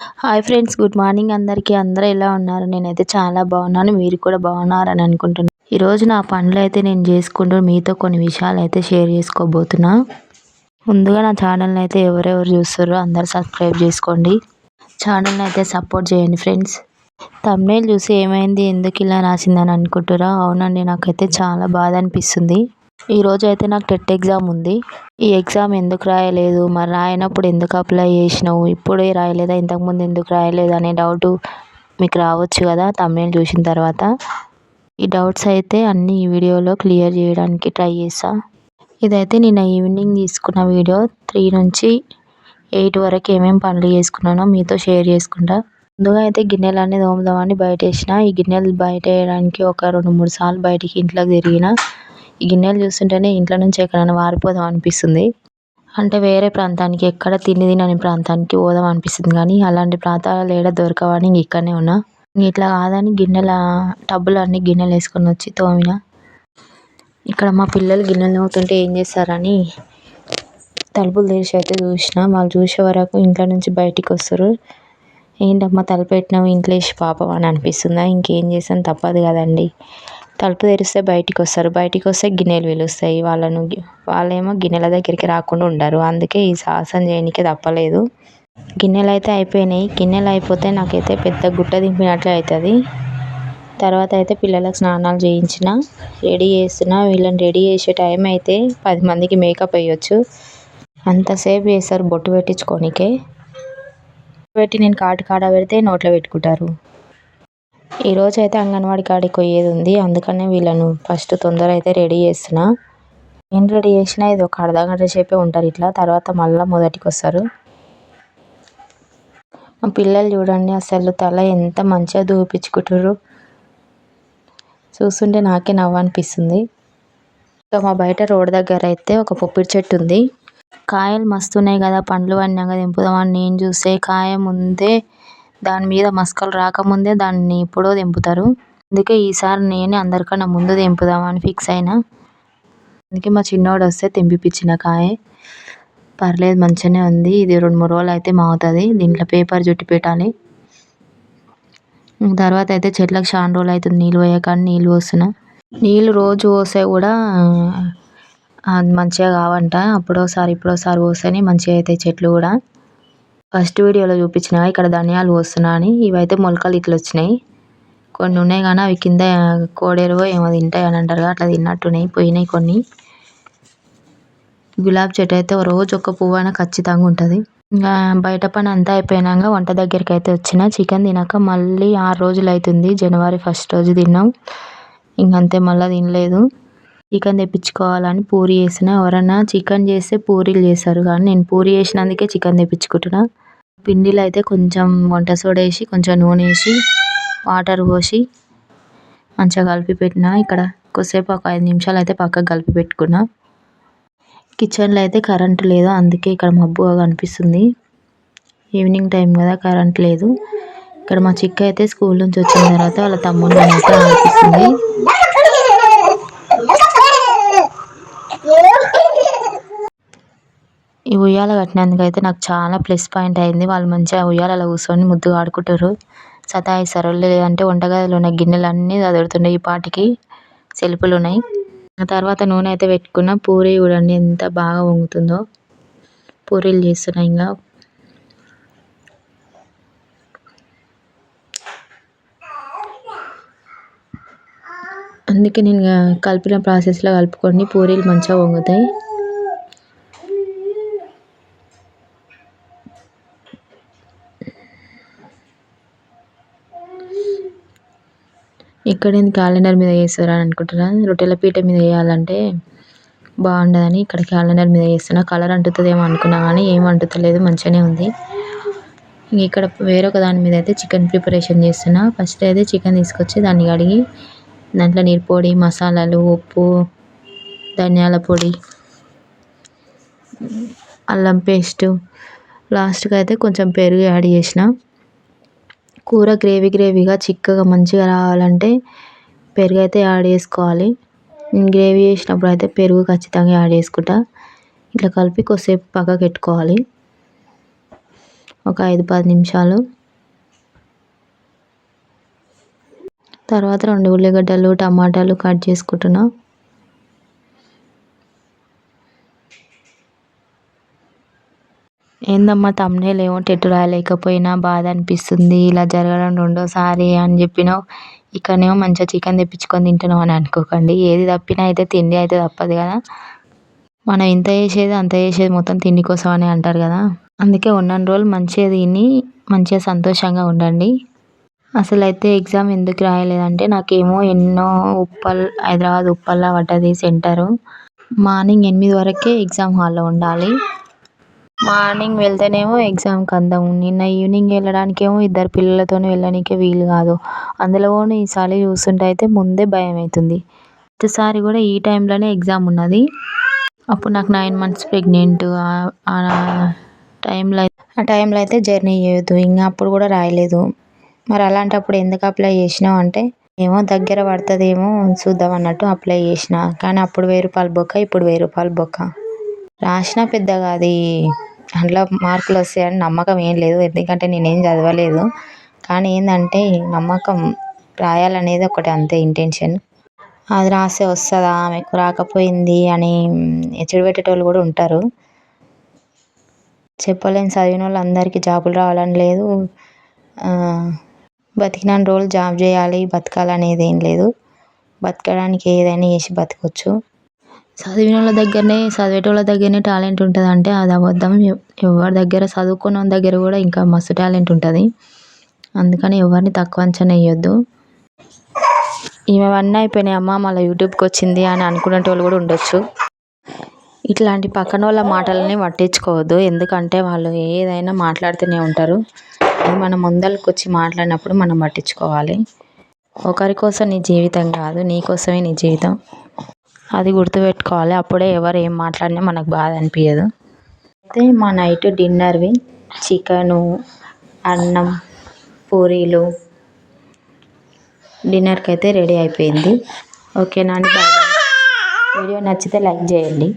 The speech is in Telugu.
హాయ్ ఫ్రెండ్స్ గుడ్ మార్నింగ్ అందరికీ అందరూ ఎలా ఉన్నారు? నేనైతే చాలా బాగున్నాను. మీరు కూడా బాగున్నారని అనుకుంటున్నాను ఈరోజు నా పనులు అయితే నేను చేసుకుంటూ మీతో కొన్ని విషయాలు అయితే షేర్ చేసుకోబోతున్నా. ముందుగా నా ఛానల్ని అయితే ఎవరెవరు చూస్తారో అందరు సబ్స్క్రైబ్ చేసుకోండి. ఛానల్ని అయితే సపోర్ట్ చేయండి ఫ్రెండ్స్ తమ్నేల్ చూసి ఏమైంది? ఎందుకు ఇలా రాసిందని అనుకుంటురా అవునండి నాకైతే చాలా బాధ అనిపిస్తుంది. ఈరోజు అయితే నాకు టెట్ ఎగ్జామ్ ఉంది. ఈ ఎగ్జామ్ ఎందుకు రాయలేదు? మరి రాయనప్పుడు ఎందుకు అప్లై చేసినావు? ఇప్పుడే రాయలేదా? ఇంతకుముందు ఎందుకు రాయలేదు అనే డౌట్ మీకు రావచ్చు కదా తమిళ చూసిన తర్వాత. ఈ డౌట్స్ అయితే అన్ని ఈ వీడియోలో క్లియర్ చేయడానికి ట్రై చేసా ఇదైతే నిన్న ఈవినింగ్ తీసుకున్న వీడియో. త్రీ నుంచి ఎయిట్ వరకు ఏమేమి పనులు చేసుకున్నానో మీతో షేర్ చేసుకుంటా. ముందుగా అయితే గిన్నెలన్నీ తోముదామని బయట వేసిన ఈ గిన్నెలు బయట వేయడానికి ఒక రెండు మూడు సార్లు బయటికి ఇంట్లోకి తిరిగిన. గిన్నెలు చూస్తుంటేనే ఇంట్లో నుంచి ఎక్కడైనా వారిపోదాం అనిపిస్తుంది. అంటే వేరే ప్రాంతానికి ఎక్కడ తిని తినని ప్రాంతానికి పోదాం అనిపిస్తుంది. కానీ అలాంటి ప్రాంతాలు ఏడ దొరకవని ఇక్కడనే ఉన్నా. ఇట్లా కాదని గిన్నెల టబ్బులు అన్ని గిన్నెలు వేసుకొని వచ్చి తోమిన. ఇక్కడ మా పిల్లలు గిన్నెలు తోముతుంటే ఏం చేస్తారని తలుపులు తెరిచి అయితే చూసిన. వాళ్ళు చూసే వరకు ఇంట్లో నుంచి బయటికి వస్తారు. ఏంటమ్మా తలుపు పెట్టినావు? ఇంట్లో వేసి పాపం అని అనిపిస్తుందా? ఇంకేం చేసాను తప్పదు కదండి. తలుపు తెరిస్తే బయటికి వస్తారు బయటికి వస్తే గిన్నెలు పిలుస్తాయి. వాళ్ళను వాళ్ళేమో గిన్నెల దగ్గరికి రాకుండా ఉండరు. అందుకే ఈ సాహసం చేయనికే తప్పలేదు. గిన్నెలు అయితే అయిపోయినాయి. గిన్నెలు అయిపోతే నాకైతే పెద్ద గుట్ట దింపినట్లే అవుతుంది తర్వాత అయితే పిల్లలకు స్నానాలు చేయించిన రెడీ చేస్తున్నా. వీళ్ళని రెడీ చేసే టైం అయితే పది మందికి మేకప్ వేయొచ్చు. అంతసేపు చేస్తారు బొట్టు పెట్టించుకోనికే. పెట్టి నేను కాటు కాడ పెడితే నోట్లో పెట్టుకుంటారు. ఈరోజు అయితే అంగన్వాడి కాడికి పోయేది ఉంది. అందుకనే వీళ్ళను ఫస్ట్ తొందర అయితే రెడీ చేసిన ఏం రెడీ చేసినా ఇది ఒక అర్ధగంట సేపే ఉంటారు ఇట్లా. తర్వాత మళ్ళీ మొదటికి వస్తారు మా పిల్లలు చూడండి అసలు తల ఎంత మంచిగా దూపించుకుంటారు చూస్తుంటే నాకే నవ్వు అనిపిస్తుంది. ఇంకా మా బయట రోడ్ దగ్గర అయితే ఒక పొప్పిడి చెట్టు ఉంది. కాయలు మస్తున్నాయి కదా పండ్లు పడినాక దింపుదామని నేను చూస్తే కాయ ముందే దాని మీద మస్కలు రాకముందే దాన్ని ఎప్పుడో తెంపుతారు. అందుకే ఈసారి నేనే అందరికన్నా ముందు తెంపుదామని ఫిక్స్ అయినా. అందుకే మా చిన్నోడు వస్తే తెంపిపించిన కాయ. పర్లేదు మంచిగానే ఉంది. ఇది రెండు మూడు రోజులు అయితే మాగుతుంది దీంట్లో పేపర్ చుట్టి పెట్టాలి. తర్వాత అయితే చెట్లకు చాలా రోజులు అవుతుంది. నీళ్ళు పోయాక నీళ్ళు పోస్తున్నా. నీళ్ళు రోజు పోస్తే కూడా మంచిగా కావంట. అప్పుడోసారి ఇప్పుడోసారి పోస్తేనే మంచిగా అవుతాయి చెట్లు కూడా. ఫస్ట్ వీడియోలో చూపించిన ఇక్కడ ధనియాలు పోస్తున్నా అని. ఇవైతే మొలకలు ఇట్లా వచ్చినాయి. కొన్ని ఉన్నాయి కానీ అవి కింద కోడేరువో ఏమో తింటాయి అని అంటారు అట్లా తిన్నట్టున్నాయి. పోయినాయి కొన్ని. గులాబీ చెట్టు అయితే రోజు ఒక పువ్వు అయినా ఖచ్చితంగా ఉంటుంది. ఇంకా బయట పని అంతా అయిపోయినాక వంట దగ్గరికి అయితే వచ్చిన. చికెన్ తినక మళ్ళీ ఆరు రోజులు అవుతుంది. జనవరి ఫస్ట్ రోజు తిన్నాం. ఇంకంతే మళ్ళీ తినలేదు. చికెన్ తెప్పించుకోవాలని పూరి చేసిన ఎవరన్నా చికెన్ చేస్తే పూరీలు చేస్తారు. కానీ నేను పూరి చేసినందుకే చికెన్ తెప్పించుకుంటున్నా. పిండిలో అయితే కొంచెం వంట సోడా వేసి కొంచెం నూనె వేసి వాటర్ పోసి మంచిగా కలిపి పెట్టిన. ఇక్కడ కొద్దిసేపు ఒక ఐదు నిమిషాలు అయితే పక్కకు కలిపి పెట్టుకున్నా. కిచెన్లో అయితే కరెంట్ లేదు అందుకే ఇక్కడ మబ్బుగా కనిపిస్తుంది. ఈవినింగ్ టైం కదా కరెంట్ లేదు. ఇక్కడ మా చిక్క అయితే స్కూల్ నుంచి వచ్చిన తర్వాత వాళ్ళ తమ్ముడిని అయితే ఆడిపిస్తుంది. ఈ ఉయ్యాల కట్టినందుకు అయితే నాకు చాలా ప్లస్ పాయింట్ అయింది. వాళ్ళు మంచిగా ఉయ్యాలలో కూర్చొని ముద్దుగా ఆడుకుంటారు. సతాయిస్తారు లేదంటే వంటగదిలో ఉన్న గిన్నెలు అన్నీ చదువుతుండే ఈ పాటికి సెల్ఫ్లు ఉన్నాయి. ఆ తర్వాత నూనె అయితే పెట్టుకున్న పూరి చూడండి ఎంత బాగా వంగుతుందో. పూరీలు చేస్తున్నాయి ఇంకా. అందుకే నేను కలిపిన ప్రాసెస్లో కలుపుకొని పూరీలు మంచిగా వంగుతాయి. ఇక్కడ క్యాలెండర్ మీద వేస్తారు అని అనుకుంటున్నా. రొట్టెల పీట మీద వేయాలంటే బాగుండదని ఇక్కడ క్యాలెండర్ మీద వేస్తున్నా కలర్ అంటుతుందేమో అనుకున్నా కానీ ఏం అంటుతలేదు మంచిగానే ఉంది. ఇక్కడ వేరొక దాని మీద అయితే చికెన్ ప్రిపరేషన్ చేస్తున్నా. ఫస్ట్ అయితే చికెన్ తీసుకొచ్చి దాన్ని కడిగి దాంట్లో నీరు పొడి మసాలాలు ఉప్పు ధనియాల పొడి అల్లం పేస్టు లాస్ట్కి అయితే కొంచెం పెరుగు యాడ్ చేసిన. కూర గ్రేవీ గ్రేవీగా చిక్కగా మంచిగా రావాలంటే పెరుగు అయితే యాడ్ చేసుకోవాలి. గ్రేవీ చేసినప్పుడు అయితే పెరుగు ఖచ్చితంగా యాడ్ చేసుకుంటాను ఇట్లా కలిపి కొద్దిసేపు పక్కకు పెట్టుకోవాలి. ఒక ఐదు పది నిమిషాలు. తర్వాత రెండు ఉల్లిగడ్డలు టమాటాలు కట్ చేసుకుంటున్నాను ఏందమ్మా తమ్నేల్ ఏమో టెట్టు రాయలేకపోయినా బాధ అనిపిస్తుంది. ఇలా జరగడం రెండోసారి అని చెప్పినావు ఇక్కడనేమో మంచిగా చికెన్ తెప్పించుకొని తింటున్నావు అని అనుకోకండి. ఏది తప్పినా అయితే తిండి అయితే తప్పదు కదా. మనం ఇంత చేసేది అంత చేసేది మొత్తం తిండి కోసం అని అంటారు కదా. అందుకే ఉన్న రోజులు మంచిగా తిని మంచిగా సంతోషంగా ఉండండి. అసలు అయితే ఎగ్జామ్ ఎందుకు రాయలేదంటే నాకేమో ఎన్నో ఉప్పల్ హైదరాబాద్ ఉప్పల్లా పడ్డది సెంటరు. మార్నింగ్ ఎనిమిది వరకే ఎగ్జామ్ హాల్లో ఉండాలి. మార్నింగ్ వెళ్తేనేమో ఎగ్జామ్కి అందం నిన్న ఈవినింగ్ వెళ్ళడానికేమో ఇద్దరు పిల్లలతో వెళ్ళడానికి వీలు కాదు. అందులోనూ ఈ చలి చూస్తుంటే అయితే ముందే భయం అవుతుంది ప్రతిసారి కూడా ఈ టైంలోనే ఎగ్జామ్ ఉన్నది. అప్పుడు నాకు నైన్ మంత్స్ ప్రెగ్నెంట్. ఆ టైంలో ఆ టైంలో అయితే జర్నీ చేయొద్దు. ఇంకా అప్పుడు కూడా రాయలేదు. మరి అలాంటప్పుడు ఎందుకు అప్లై చేసినావు అంటే ఏమో దగ్గర పడుతుందేమో చూద్దాం అన్నట్టు అప్లై చేసిన. కానీ అప్పుడు వెయ్యి రూపాయలు బొక్క ఇప్పుడు వెయ్యి రూపాయలు బొక్క. రాసిన పెద్దగా అది అందులో మార్కులు వస్తాయని నమ్మకం ఏం లేదు. ఎందుకంటే నేనేం చదవలేదు. కానీ ఏంటంటే నమ్మకం రాయాలనేది ఒకటి అంతే ఇంటెన్షన్ అది రాస్తే వస్తుందా? ఆమెకు రాకపోయింది అని ఎచ్చడి పెట్టేటోళ్ళు కూడా ఉంటారు. చెప్పలేని చదివిన వాళ్ళు అందరికీ జాబులు రావాలని లేదు. బతికిన రోజులు జాబ్ చేయాలి బతకాలనేది ఏం లేదు. బతకడానికి ఏదైనా చేసి బతకవచ్చు చదివిన వాళ్ళ దగ్గరనే చదివేటోళ్ళ దగ్గరనే టాలెంట్ ఉంటుంది అంటే అది అబద్ధం. ఎవరి దగ్గర చదువుకున్న దగ్గర కూడా ఇంకా మస్తు టాలెంట్ ఉంటుంది. అందుకని ఎవరిని తక్కువ అంచనా వేయొద్దు ఇవన్నీ అయిపోయినాయి అమ్మ మళ్ళీ యూట్యూబ్కి వచ్చింది అని అనుకునేటోళ్ళు కూడా ఉండొచ్చు. ఇట్లాంటి పక్కన వాళ్ళ మాటలని పట్టించుకోవద్దు. ఎందుకంటే వాళ్ళు ఏదైనా మాట్లాడుతూనే ఉంటారు. మనం ముందరికి వచ్చి మాట్లాడినప్పుడు మనం పట్టించుకోవాలి. ఒకరి కోసం నీ జీవితం కాదు నీ కోసమే నీ జీవితం. అది గుర్తుపెట్టుకోవాలి. అప్పుడే ఎవరు ఏం మాట్లాడినా మనకు బాధ అనిపించదు అయితే మా నైట్ డిన్నర్వి చికెను అన్నం పూరీలు. డిన్నర్కి అయితే రెడీ అయిపోయింది. ఓకేనా అండి? బాయ్. వీడియో నచ్చితే లైక్ చేయండి.